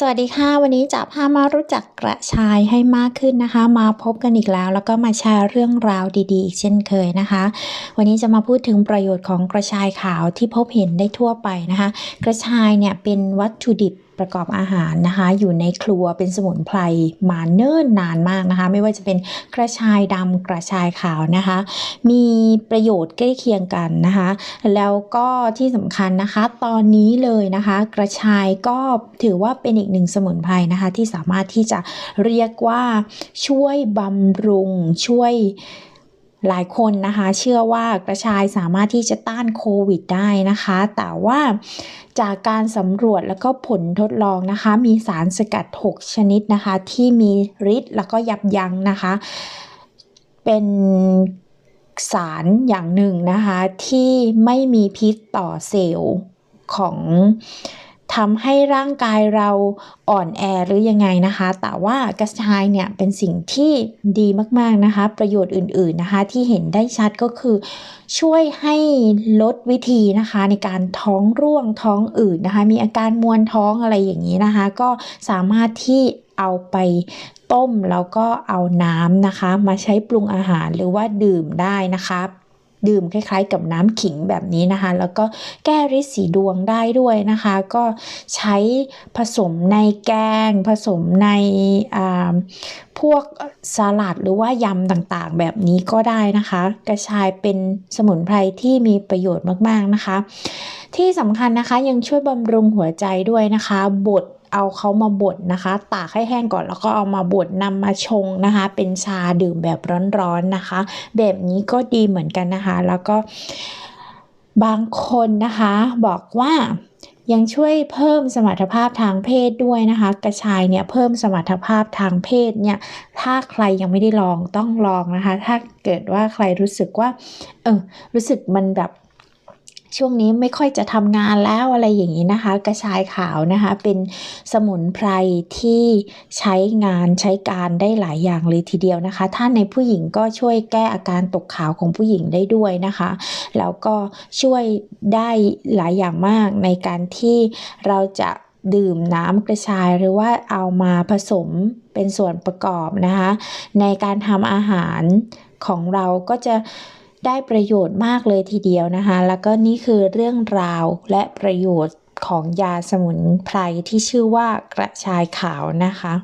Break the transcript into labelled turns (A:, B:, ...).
A: สวัสดีค่ะ วันนี้จะพามารู้จักกระชายให้มากขึ้นนะคะ มาพบกันอีกแล้ว แล้วก็มาแชร์เรื่องราวดีๆ อีกเช่นเคยนะคะ วันนี้จะมาพูดถึงประโยชน์ของกระชายขาวที่พบเห็นได้ทั่วไปนะคะ กระชายเนี่ยเป็นวัตถุดิบ ประกอบอาหารนะคะ อยู่ในครัวเป็นสมุนไพรมาเนิ่นนานมากนะคะ ไม่ว่าจะเป็นกระชายดำกระชายขาวนะคะ มีประโยชน์ใกล้เคียงกันนะคะ แล้วก็ที่สำคัญนะคะ ตอนนี้เลยนะคะ กระชายก็ถือว่าเป็นอีกหนึ่งสมุนไพรนะคะ ที่สามารถที่จะเรียกว่าช่วยบำรุงช่วย หลายคนนะคะเชื่อว่ากระชายสามารถที่จะต้านโควิดได้นะคะ แต่ว่าจากการสำรวจแล้วก็ผลทดลองนะคะ มีสารสกัด 6 ชนิดนะคะ ที่มีฤทธิ์แล้วก็ยับยั้งนะคะ เป็นสารอย่างหนึ่งนะคะ ที่ไม่มีพิษต่อเซลล์ของ ทำให้ร่างกายเราอ่อนแอหรือยังไงนะคะ แต่ว่ากระชายเนี่ยเป็นสิ่งที่ดีมากๆนะคะ ประโยชน์อื่นๆนะคะที่เห็นได้ชัดก็คือ ช่วยให้ลดวิธีนะคะในการท้องร่วงท้องอืดนะคะ มีอาการมวนท้องอะไรอย่างนี้นะคะ ก็สามารถที่เอาไปต้มแล้วก็เอาน้ำนะคะ มาใช้ปรุงอาหารหรือว่าดื่มได้นะคะ ดื่มคล้ายๆ กับน้ำขิงแบบนี้นะคะ แล้วก็แก้ริดสีดวงได้ด้วยนะคะ ก็ใช้ผสมในแกง ผสมในพวกสลัดหรือว่ายำต่างๆ แบบนี้ก็ได้นะคะ กระชายเป็นสมุนไพรที่มีประโยชน์มากๆนะคะ ที่สำคัญนะคะยังช่วยบำรุงหัวใจด้วยนะคะบด เอาเขามาบดนะคะ ตากให้แห้งก่อนแล้วก็เอามาบดนำมาชงนะคะ เป็นชาดื่มแบบร้อนๆนะคะ แบบนี้ก็ดีเหมือนกันนะคะ แล้วก็บางคนนะคะบอกว่ายังช่วยเพิ่มสมรรถภาพทางเพศด้วยนะคะ กระชายเนี่ยเพิ่มสมรรถภาพทางเพศเนี่ยถ้าใครยังไม่ได้ลองต้องลองนะคะ ถ้าเกิดว่าใครรู้สึกว่าเออรู้สึกมันแบบ ช่วงนี้ไม่ค่อยจะทำงานแล้วอะไรอย่างนี้นะคะ กระชายขาวนะคะ เป็นสมุนไพรที่ใช้งานใช้การได้หลายอย่างเลยทีเดียวนะคะ ถ้าในผู้หญิงก็ช่วยแก้อาการตกขาวของผู้หญิงได้ด้วยนะคะ แล้วก็ช่วยได้หลายอย่างมากในการที่เราจะดื่มน้ำกระชายหรือว่าเอามาผสมเป็นส่วนประกอบนะคะ ในการทำอาหารของเราก็จะ ได้ประโยชน์มากเลยทีเดียวนะคะ แล้วก็นี่คือเรื่องราวและประโยชน์ของยาสมุนไพรที่ชื่อว่ากระชายขาวนะคะ